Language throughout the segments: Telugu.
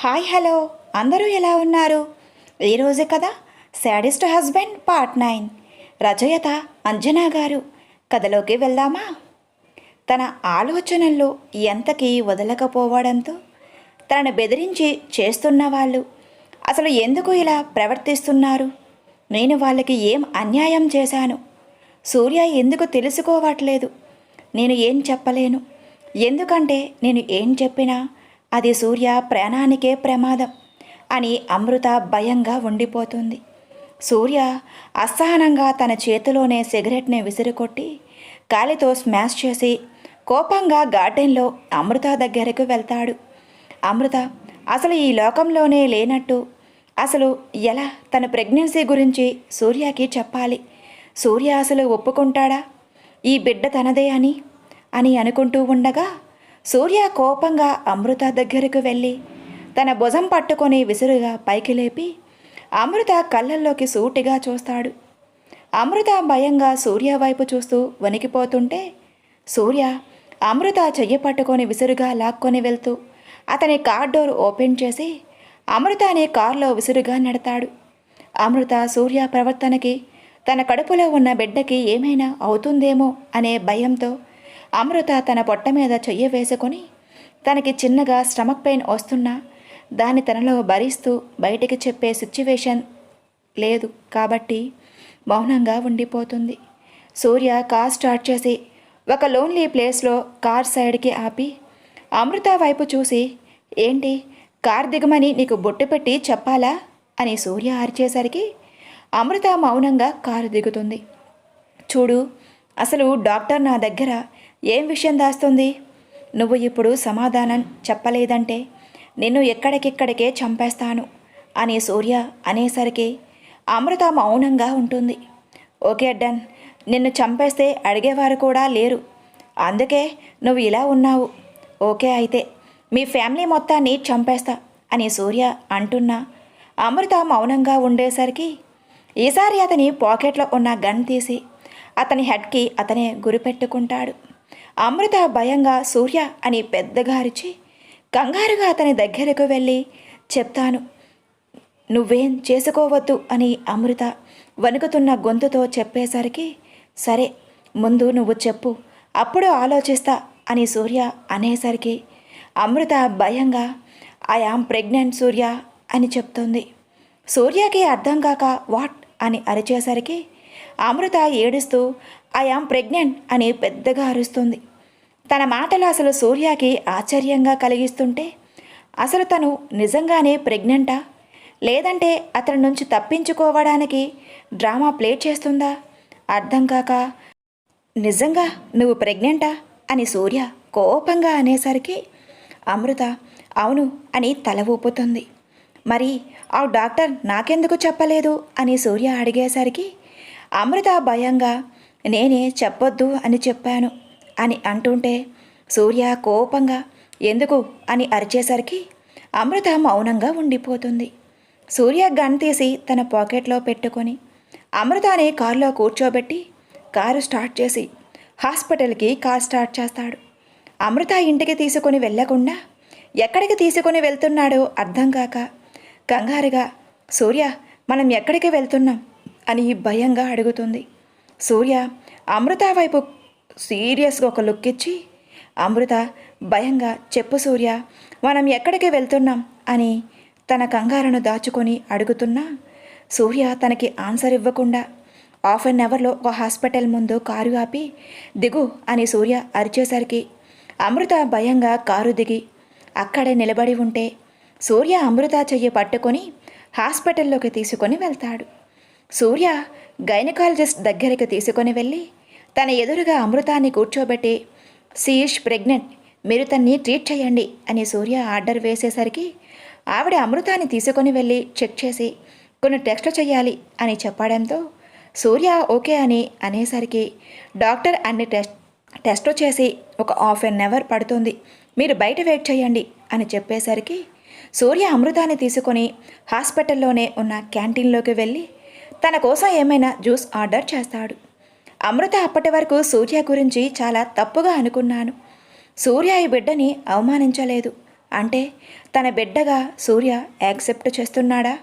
Hi hello. అందరూ ఎలా ఉన్నారు? ఈరోజే కదా శాడిస్ట్ హస్బెండ్ పార్ట్ నైన్. రచయిత అంజనా గారు. కథలోకి వెళ్దామా? తన ఆలోచనల్లో ఎంతకీ వదలకపోవడంతో తనను బెదిరించి చేస్తున్న వాళ్ళు అసలు ఎందుకు ఇలా ప్రవర్తిస్తున్నారు? నేను వాళ్ళకి ఏం అన్యాయం చేశాను? సూర్య ఎందుకు తెలుసుకోవట్లేదు? నేను ఏం చెప్పలేను? ఎందుకంటే నేను ఏం చెప్పినా అది సూర్య ప్రాణానికే ప్రమాదం అని అమృత భయంగా ఉండిపోతుంది. సూర్య అసహనంగా తన చేతిలోనే సిగరెట్ని విసిరికొట్టి కాలితో స్మాష్ చేసి కోపంగా గార్డెన్లో అమృత దగ్గరకు వెళ్తాడు. అమృత అసలు ఈ లోకంలోనే లేనట్టు. అసలు ఎలా తన ప్రెగ్నెన్సీ గురించి సూర్యకి చెప్పాలి? సూర్య అసలు ఒప్పుకుంటాడా? ఈ బిడ్డ తనదే అని అని అనుకుంటూ ఉండగా సూర్య కోపంగా అమృత దగ్గరకు వెళ్ళి తన భుజం పట్టుకొని విసురుగా పైకి లేపి అమృత కళ్ళల్లోకి సూటిగా చూస్తాడు. అమృత భయంగా సూర్య వైపు చూస్తూ వణికిపోతుంటే సూర్య అమృత చెయ్యి పట్టుకొని విసురుగా లాక్కొని వెళ్తూ అతని కార్ డోర్ ఓపెన్ చేసి అమృతని కారులో విసురుగా నెడతాడు. అమృత సూర్య ప్రవర్తనకి తన కడుపులో ఉన్న బిడ్డకి ఏమైనా అవుతుందేమో అనే భయంతో అమృత తన పొట్ట మీద చెయ్యి వేసుకొని తనకి చిన్నగా స్టమక్ పెయిన్ వస్తున్నా దాన్ని తనలో భరిస్తూ బయటికి చెప్పే సిచ్యువేషన్ లేదు కాబట్టి మౌనంగా ఉండిపోతుంది. సూర్య కార్ స్టార్ట్ చేసి ఒక లోన్లీ ప్లేస్లో కార్ సైడ్కి ఆపి అమృత వైపు చూసి ఏంటి కార్ దిగమని నీకు బొట్టు పెట్టి చెప్పాలా? అని సూర్య అరిచేసరికి అమృత మౌనంగా కారు దిగుతుంది. చూడు అసలు డాక్టర్ నా దగ్గర ఏం విషయం దాస్తుంది? నువ్వు ఇప్పుడు సమాధానం చెప్పలేదంటే నిన్ను ఎక్కడికెక్కడికే చంపేస్తాను అని సూర్య అనేసరికి అమృత మౌనంగా ఉంటుంది. ఓకే డన్ నిన్ను చంపేస్తే అడిగేవారు కూడా లేరు. అందుకే నువ్వు ఇలా ఉన్నావు. ఓకే అయితే మీ ఫ్యామిలీ మొత్తాన్ని చంపేస్తా అని సూర్య అంటున్నా. అమృత మౌనంగా ఉండేసరికి ఈసారి అతని పాకెట్లో ఉన్న గన్ తీసి అతని హెడ్కి అతనే గురిపెట్టుకుంటాడు. అమృత భయంగా సూర్య అని పెద్దగా అరిచి కంగారుగా అతని దగ్గరకు వెళ్ళి చెప్తాను. నువ్వేం చేసుకోవద్దు అని అమృత వణుకుతున్న గొంతుతో చెప్పేసరికి సరే ముందు నువ్వు చెప్పు అప్పుడు ఆలోచిస్తా అని సూర్య అనేసరికి అమృత భయంగా ఐ ఆమ్ ప్రెగ్నెంట్ సూర్య అని చెప్తుంది. సూర్యకి అర్థం కాక వాట్? అని అరిచేసరికి అమృత ఏడుస్తూ ఐఆమ్ ప్రెగ్నెంట్ అని పెద్దగా అరుస్తుంది. తన మాటలు అసలు సూర్యకి ఆశ్చర్యంగా కలిగిస్తుంటే అసలు తను నిజంగానే ప్రెగ్నెంటా? లేదంటే అతని నుంచి తప్పించుకోవడానికి డ్రామా ప్లే చేస్తుందా? అర్థం కాక నిజంగా నువ్వు ప్రెగ్నెంటా? అని సూర్య కోపంగా అనేసరికి అమృత అవును అని తల ఊపుతుంది. మరి ఆ డాక్టర్ నాకెందుకు చెప్పలేదు? అని సూర్య అడిగేసరికి అమృత భయంగా నేనే చెప్పొద్దు అని చెప్పాను అని అంటుంటే సూర్య కోపంగా ఎందుకు? అని అరిచేసరికి అమృత మౌనంగా ఉండిపోతుంది. సూర్య గన్ తీసి తన పాకెట్లో పెట్టుకొని అమృతాని కారులో కూర్చోబెట్టి కారు స్టార్ట్ చేసి హాస్పిటల్కి కార్ స్టార్ట్ చేస్తాడు. అమృత ఇంటికి తీసుకొని వెళ్ళకుండా ఎక్కడికి తీసుకొని వెళ్తున్నాడో అర్థం కాక కంగారుగా సూర్య మనం ఎక్కడికి వెళ్తున్నాం? అని భయంగా అడుగుతుంది. సూర్య అమృత వైపు సీరియస్గా ఒక లుక్ ఇచ్చి అమృత భయంగా చెప్పు సూర్య మనం ఎక్కడికి వెళ్తున్నాం? అని తన కంగారును దాచుకొని అడుగుతున్నా. సూర్య తనకి ఆన్సర్ ఇవ్వకుండా హాఫ్ అన్ అవర్లో ఒక హాస్పిటల్ ముందు కారు ఆపి దిగు అని సూర్య అరిచేసరికి అమృత భయంగా కారు దిగి అక్కడే నిలబడి ఉంటే సూర్య అమృత చెయ్యి పట్టుకొని హాస్పిటల్లోకి తీసుకొని వెళ్తాడు. సూర్య గైనకాలజిస్ట్ దగ్గరికి తీసుకొని వెళ్ళి తన ఎదురుగా అమృతాన్ని కూర్చోబెట్టి సీయిష్ ప్రెగ్నెంట్ మీరు తన్ని ట్రీట్ చేయండి అని సూర్య ఆర్డర్ వేసేసరికి ఆవిడ అమృతాన్ని తీసుకొని వెళ్ళి చెక్ చేసి కొన్ని టెస్ట్లు చేయాలి అని చెప్పడంతో సూర్య ఓకే అని అనేసరికి డాక్టర్ అన్ని టెస్ట్ టెస్ట్లు చేసి ఒక హాఫ్ అన్ అవర్ పడుతుంది మీరు బయట వెయిట్ చేయండి అని చెప్పేసరికి సూర్య అమృతాన్ని తీసుకొని హాస్పిటల్లోనే ఉన్న క్యాంటీన్లోకి వెళ్ళి తన కోసం ఏమైనా జ్యూస్ ఆర్డర్ చేస్తాడు. అమృత అప్పటి వరకు సూర్య గురించి చాలా తప్పుగా అనుకున్నాను. సూర్య ఈ బిడ్డని అవమానించలేదు. అంటే తన బిడ్డగా సూర్య యాక్సెప్ట్ చేస్తున్నాడా?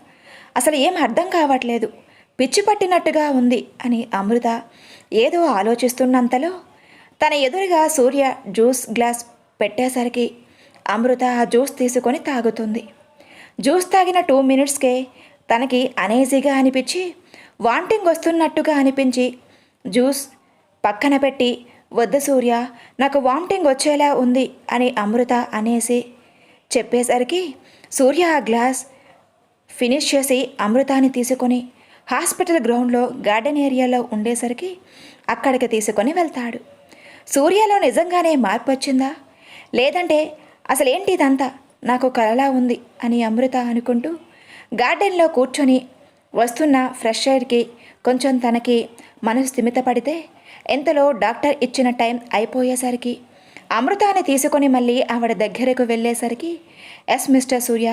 అసలు ఏం అర్థం కావట్లేదు. పిచ్చి పట్టినట్టుగా ఉంది అని అమృత ఏదో ఆలోచిస్తున్నంతలో తన ఎదురుగా సూర్య జ్యూస్ గ్లాస్ పెట్టేసరికి అమృత ఆ జ్యూస్ తీసుకొని తాగుతుంది. జ్యూస్ తాగిన టూ మినిట్స్కే తనకి అనేజీగా అనిపించి వాంటింగ్ వస్తున్నట్టుగా అనిపించి జ్యూస్ పక్కన పెట్టి వద్ద సూర్య నాకు వామిటింగ్ వచ్చేలా ఉంది అని అమృత అనేసి చెప్పేసరికి సూర్య ఆ గ్లాస్ ఫినిష్ చేసి అమృతాన్ని తీసుకొని హాస్పిటల్ గ్రౌండ్లో గార్డెన్ ఏరియాలో ఉండేసరికి అక్కడికి తీసుకొని వెళ్తాడు. సూర్యలో నిజంగానే మార్పు వచ్చిందా? లేదంటే అసలేంటి ఇదంతా? నాకు కలలా ఉంది అని అమృత అనుకుంటూ గార్డెన్లో కూర్చొని వస్తున్న ఫ్రెష్ ఎయిర్కి కొంచెం తనకి మనసు స్థిమితపడితే ఎంతలో డాక్టర్ ఇచ్చిన టైం అయిపోయేసరికి అమృతాన్ని తీసుకొని మళ్ళీ ఆవిడ దగ్గరకు వెళ్ళేసరికి ఎస్ మిస్టర్ సూర్య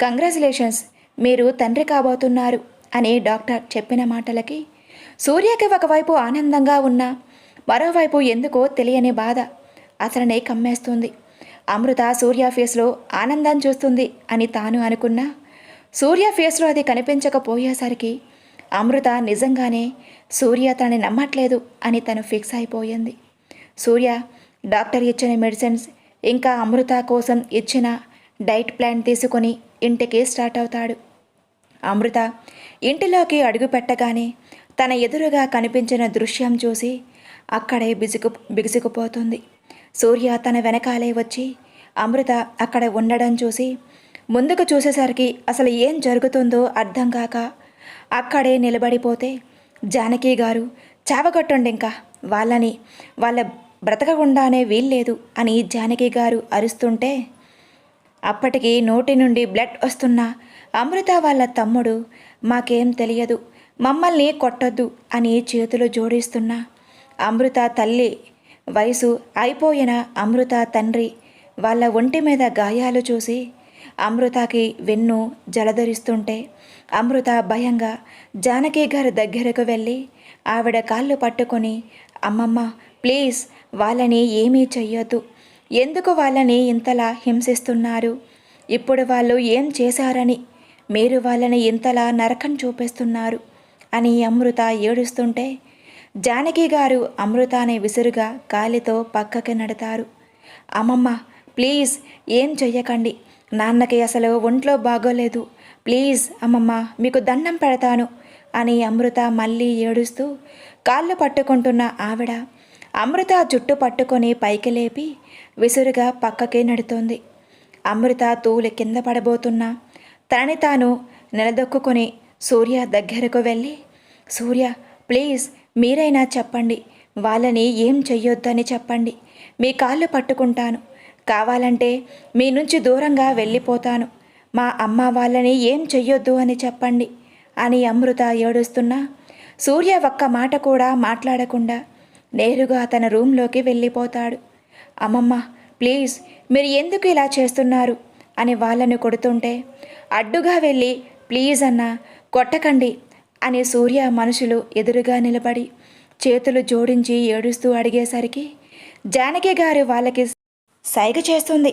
కంగ్రాచులేషన్స్ మీరు తండ్రి కాబోతున్నారు అని డాక్టర్ చెప్పిన మాటలకి సూర్యకి ఒకవైపు ఆనందంగా ఉన్న మరోవైపు ఎందుకో తెలియని బాధ అతనిని కమ్మేస్తుంది. అమృత సూర్య ఫేస్లో ఆనందం చూస్తుంది అని తాను అనుకున్నా సూర్య ఫేస్లో అది కనిపించకపోయేసరికి అమృత నిజంగానే సూర్య తనని నమ్మట్లేదు అని తను ఫిక్స్ అయిపోయింది. సూర్య డాక్టర్ ఇచ్చిన మెడిసిన్స్ ఇంకా అమృత కోసం ఇచ్చిన డైట్ ప్లాన్ తీసుకొని ఇంటికి స్టార్ట్ అవుతాడు. అమృత ఇంటిలోకి అడుగు పెట్టగానే తన ఎదురుగా కనిపించిన దృశ్యం చూసి అక్కడే బిగుసుకు బిగుసుకుపోతుంది. సూర్య తన వెనకాలే వచ్చి అమృత అక్కడ ఉండడం చూసి ముందుకు చూసేసరికి అసలు ఏం జరుగుతుందో అర్థం కాక అక్కడే నిలబడిపోతే జానకి గారు చావగొట్టండి ఇంకా. వాళ్ళని వాళ్ళ బ్రతకకుండానే వీల్లేదు అని జానకి గారు అరుస్తుంటే అప్పటికి నోటి నుండి బ్లడ్ వస్తున్న అమృత వాళ్ళ తమ్ముడు మాకేం తెలియదు మమ్మల్ని కొట్టొద్దు అని చేతులు జోడిస్తున్న అమృత తల్లి వయసు అయిపోయిన అమృత తండ్రి వాళ్ళ ఒంటి మీద గాయాలు చూసి అమృతకి వెన్ను జలధరిస్తుంటే అమృత భయంగా జానకి గారి దగ్గరకు వెళ్ళి ఆవిడ కాళ్ళు పట్టుకొని అమ్మమ్మ ప్లీజ్ వాళ్ళని ఏమీ చెయ్యొద్దు. ఎందుకు వాళ్ళని ఇంతలా హింసిస్తున్నారు? ఇప్పుడు వాళ్ళు ఏం చేశారని? మీరు వాళ్ళని ఇంతలా నరకం చూపిస్తున్నారు అని అమృత ఏడుస్తుంటే జానకి గారు అమృతాని విసురుగా కాలితో పక్కకి నడతారు. అమ్మమ్మ ప్లీజ్ ఏం చెయ్యకండి. నాన్నకి అసలు ఒంట్లో బాగోలేదు. ప్లీజ్ అమ్మమ్మ మీకు దండం పెడతాను అని అమృత మళ్ళీ ఏడుస్తూ కాళ్ళు పట్టుకుంటున్న ఆవిడ. అమృత జుట్టు పట్టుకొని పైకి లేపి విసురుగా పక్కకి నడుతోంది. అమృత తూలి కింద పడబోతున్నా. తనని తాను నిలదొక్కుని సూర్య దగ్గరకు వెళ్ళి సూర్య ప్లీజ్ మీరైనా చెప్పండి. వాళ్ళని ఏం చెయ్యొద్దని చెప్పండి. మీ కాళ్ళు పట్టుకుంటాను. కావాలంటే మీ నుంచి దూరంగా వెళ్ళిపోతాను. మా అమ్మ వాళ్ళని ఏం చెయ్యొద్దు అని చెప్పండి అని అమృత ఏడుస్తున్నా. సూర్య ఒక్క మాట కూడా మాట్లాడకుండా నేరుగా తన రూంలోకి వెళ్ళిపోతాడు. అమ్మమ్మ ప్లీజ్ మీరు ఎందుకు ఇలా చేస్తున్నారు? అని వాళ్ళని కొడుతుంటే అడ్డుగా వెళ్ళి ప్లీజ్ అన్న కొట్టకండి అని సూర్య మనుషులు ఎదురుగా నిలబడి చేతులు జోడించి ఏడుస్తూ అడిగేసరికి జానకి గారు వాళ్ళకి సైగ చేస్తుంది.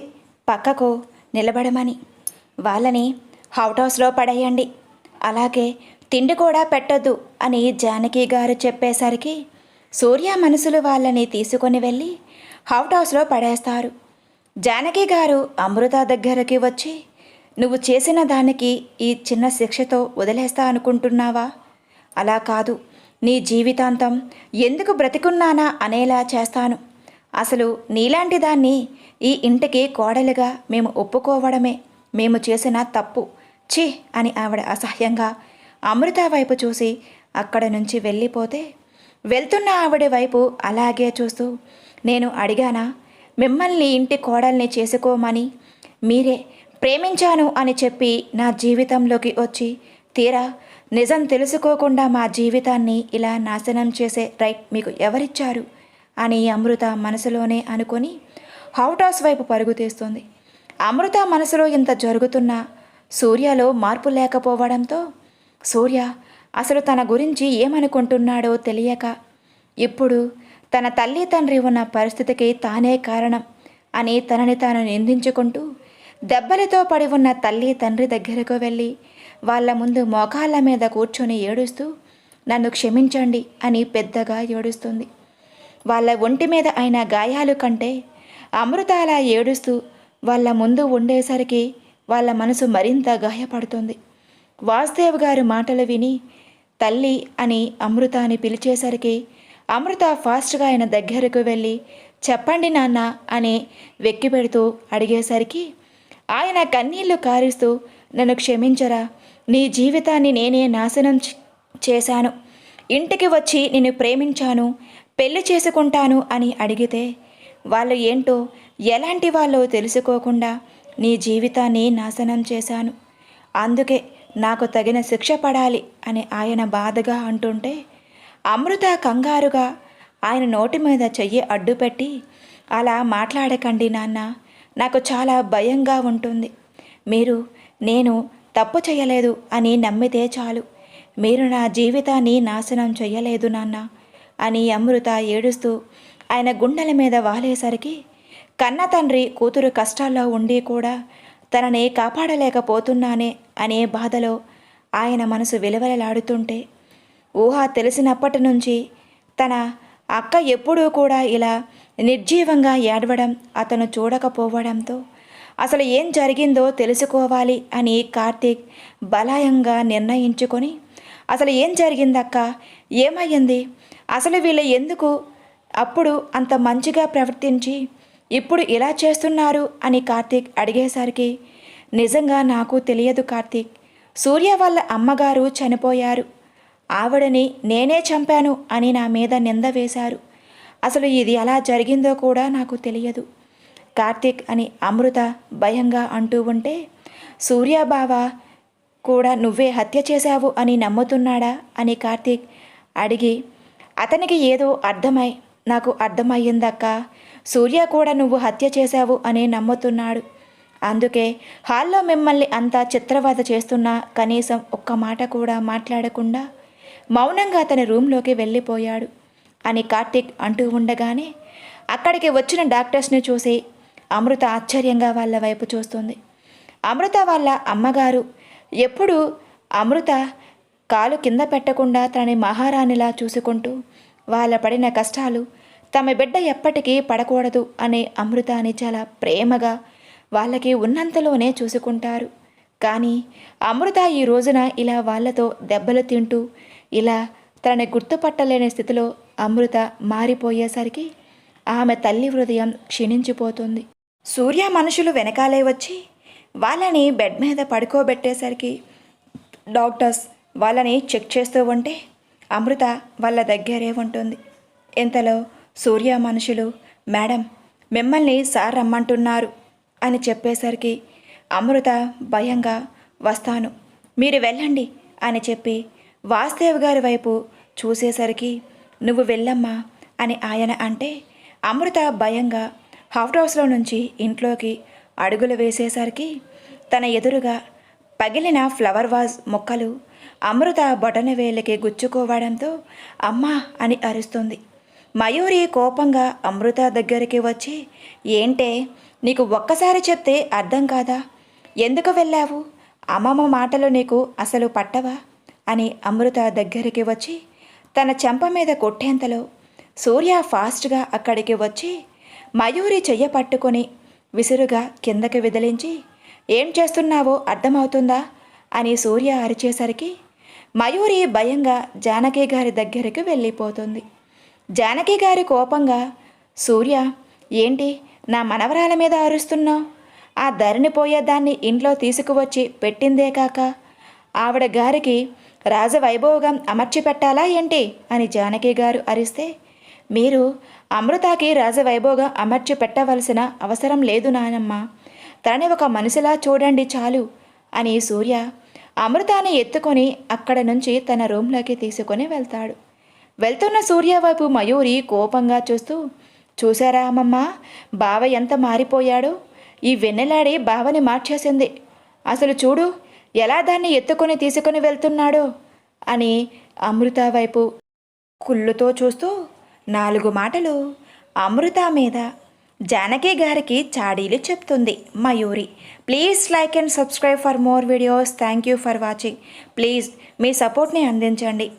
పక్కకు నిలబడమని. వాళ్ళని హౌట్ హౌస్లో పడేయండి. అలాగే తిండి కూడా పెట్టొద్దు అని జానకి గారు చెప్పేసరికి సూర్య మనసులు వాళ్ళని తీసుకొని వెళ్ళి హౌట్ హౌస్లో పడేస్తారు. జానకి గారు అమృత దగ్గరకి వచ్చి నువ్వు చేసిన దానికి ఈ చిన్న శిక్షతో వదిలేస్తా అనుకుంటున్నావా? అలా కాదు. నీ జీవితాంతం ఎందుకు బ్రతికున్నానా? అనేలా చేస్తాను. అసలు నీలాంటి దాన్ని ఈ ఇంటికి కోడలిగా మేము ఒప్పుకోవడమే. మేము చేసిన తప్పు. ఛీ! అని ఆవిడ అసహ్యంగా అమృత వైపు చూసి అక్కడ నుంచి వెళ్ళిపోతే వెళ్తున్న ఆవిడ వైపు అలాగే చూస్తూ నేను అడిగానా మిమ్మల్ని ఇంటి కోడల్ని చేసుకోమని? మీరే ప్రేమించాను అని చెప్పి నా జీవితంలోకి వచ్చి తీరా నిజం తెలుసుకోకుండా మా జీవితాన్ని ఇలా నాశనం చేసే రైట్ మీకు ఎవరిచ్చారు? అని అమృత మనసులోనే అనుకొని హౌట్ హౌస్ వైపు పరుగు తీస్తుంది. అమృత మనసులో ఇంత జరుగుతున్నా సూర్యలో మార్పు లేకపోవడంతో సూర్య అసలు తన గురించి ఏమనుకుంటున్నాడో తెలియక ఇప్పుడు తన తల్లి తండ్రి ఉన్న పరిస్థితికి తానే కారణం అని తనని తాను నిందించుకుంటూ దెబ్బలతో పడి ఉన్న తల్లి తండ్రి దగ్గరకు వెళ్ళి వాళ్ళ ముందు మోకాళ్ళ మీద కూర్చొని ఏడుస్తూ నన్ను క్షమించండి అని పెద్దగా ఏడుస్తుంది. వాళ్ళ ఒంటి మీద అయిన గాయాలు కంటే అమృత అలా ఏడుస్తూ వాళ్ళ ముందు ఉండేసరికి వాళ్ళ మనసు మరింత గాయపడుతుంది. వాసుదేవ్ గారి మాటలు విని తల్లి అని అమృత అని పిలిచేసరికి అమృత ఫాస్ట్గా ఆయన దగ్గరకు వెళ్ళి చెప్పండి నాన్న అని వెక్కి పెడుతూ అడిగేసరికి ఆయన కన్నీళ్ళు కారుస్తూ నన్ను క్షమించరా నీ జీవితాన్ని నేనే నాశనం చేశాను. ఇంటికి వచ్చి నిన్ను ప్రేమించాను పెళ్ళి చేసుకుంటాను అని అడిగితే వాళ్ళు ఏంటో ఎలాంటి వాళ్ళో తెలుసుకోకుండా నీ జీవితాన్ని నాశనం చేశాను. అందుకే నాకు తగిన శిక్ష పడాలి అని ఆయన బాధగా అంటుంటే అమృత కంగారుగా ఆయన నోటి మీద చెయ్యి అడ్డుపెట్టి అలా మాట్లాడకండి నాన్న నాకు చాలా భయంగా ఉంటుంది. మీరు నేను తప్పు చేయలేదు అని నమ్మితే చాలు. మీరు నా జీవితాన్ని నాశనం చేయలేదు నాన్న అని అమృత ఏడుస్తూ ఆయన గుండెల మీద వాలేసరికి కన్న తండ్రి కూతురు కష్టాల్లో ఉండి కూడా తనని కాపాడలేకపోతున్నానే అనే బాధలో ఆయన మనసు విలువలలాడుతుంటే ఊహ తెలిసినప్పటి నుంచి తన అక్క ఎప్పుడూ కూడా ఇలా నిర్జీవంగా ఏడవడం అతను చూడకపోవడంతో అసలు ఏం జరిగిందో తెలుసుకోవాలి అని కార్తీక్ బలాయంగా నిర్ణయించుకొని అసలు ఏం జరిగిందక్క? ఏమయ్యింది? అసలు వీళ్ళు ఎందుకు అప్పుడు అంత మంచిగా ప్రవర్తించి ఇప్పుడు ఇలా చేస్తున్నారు? అని కార్తీక్ అడిగేసరికి నిజంగా నాకు తెలియదు కార్తీక్. సూర్య వాళ్ళ అమ్మగారు చనిపోయారు. ఆవిడని నేనే చంపాను అని నా మీద నింద వేశారు. అసలు ఇది ఎలా జరిగిందో కూడా నాకు తెలియదు. కార్తీక్ అని అమృత భయంగా అంటూ ఉంటే సూర్య బావ కూడా నువ్వే హత్య చేశావు అని నమ్ముతున్నాడా? అని కార్తీక్ అడిగి అతనికి ఏదో అర్థమై నాకు అర్థమయ్యిందక్క. సూర్య కూడా నువ్వు హత్య చేశావు అని నమ్ముతున్నాడు. అందుకే హాల్లో మిమ్మల్ని అంతా చిత్రవద చేస్తున్నా కనీసం ఒక్క మాట కూడా మాట్లాడకుండా మౌనంగా అతని రూంలోకి వెళ్ళిపోయాడు. అని కార్తీక్ అంటూ ఉండగానే అక్కడికి వచ్చిన డాక్టర్స్ని చూసి అమృత ఆశ్చర్యంగా వాళ్ళ వైపు చూస్తుంది. అమృత వాళ్ళ అమ్మగారు ఎప్పుడు అమృత కాలు కింద పెట్టకుండా తనని మహారాణిలా చూసుకుంటూ వాళ్ళ పడిన కష్టాలు తమ బిడ్డ ఎప్పటికీ పడకూడదు అనే అమృతాన్ని చాలా ప్రేమగా వాళ్ళకి ఉన్నంతలోనే చూసుకుంటారు. కానీ అమృత ఈ రోజున ఇలా వాళ్ళతో దెబ్బలు తింటూ ఇలా తనని గుర్తుపట్టలేని స్థితిలో అమృత మారిపోయేసరికి ఆమె తల్లి హృదయం క్షీణించిపోతుంది. సూర్య మనుషులు వెనకాలే వచ్చి వాళ్ళని బెడ్ మీద పడుకోబెట్టేసరికి డాక్టర్స్ వాళ్ళని చెక్ చేస్తూ ఉంటే అమృత వాళ్ళ దగ్గరే ఉంటుంది. ఇంతలో సూర్య మనుషులు మేడం మిమ్మల్ని సార్ రమ్మంటున్నారు అని చెప్పేసరికి అమృత భయంగా వస్తాను మీరు వెళ్ళండి అని చెప్పి వాసుదేవ్ గారి వైపు చూసేసరికి నువ్వు వెళ్ళమ్మా అని ఆయన అంటే అమృత భయంగా హాఫ్ హౌస్లో నుంచి ఇంట్లోకి అడుగులు వేసేసరికి తన ఎదురుగా పగిలిన ఫ్లవర్ వాజ్ మొక్కలు అమృత బొటన గుచ్చుకోవడంతో అమ్మా అని అరుస్తుంది. మయూరి కోపంగా అమృత దగ్గరికి వచ్చి ఏంటే నీకు ఒక్కసారి చెప్తే అర్థం కాదా? ఎందుకు వెళ్ళావు? అమ్మమ్మ మాటలు నీకు అసలు పట్టవా? అని అమృత దగ్గరికి వచ్చి తన చెంప మీద కొట్టేంతలో సూర్య ఫాస్ట్గా అక్కడికి వచ్చి మయూరి చెయ్య పట్టుకొని విసురుగా కిందకి విదిలించి ఏం చేస్తున్నావో అర్థమవుతుందా? అని సూర్య అరిచేసరికి మయూరి భయంగా జానకి గారి దగ్గరికి వెళ్ళిపోతుంది. జానకి గారి కోపంగా సూర్య ఏంటి నా మనవరాల మీద అరుస్తున్నావు? ఆ ధరణి పోయేదాన్ని ఇంట్లో తీసుకువచ్చి పెట్టిందే కాక ఆవిడ గారికి రాజవైభోగం అమర్చి పెట్టాలా ఏంటి? అని జానకి గారు అరిస్తే మీరు అమృతకి రాజవైభోగం అమర్చి పెట్టవలసిన అవసరం లేదు నానమ్మ. తనని ఒక మనిషిలా చూడండి చాలు అని సూర్య అమృతాన్ని ఎత్తుకొని అక్కడ నుంచి తన రూమ్లోకి తీసుకొని వెళ్తాడు. వెళ్తున్న సూర్య వైపు మయూరి కోపంగా చూస్తూ చూసారా అమ్మమ్మ బావ ఎంత మారిపోయాడో? ఈ వెన్నెలాడి బావని మార్చేసింది. అసలు చూడు ఎలా దాన్ని ఎత్తుకొని తీసుకొని వెళ్తున్నాడో అని అమృత వైపు కుళ్ళుతో చూస్తూ నాలుగు మాటలు అమృత మీద జానకి గారికి చాడీలు చెప్తుంది. Mayuri please like and subscribe for more videos. Thank you for watching. Please మీ సపోర్ట్ని అందించండి.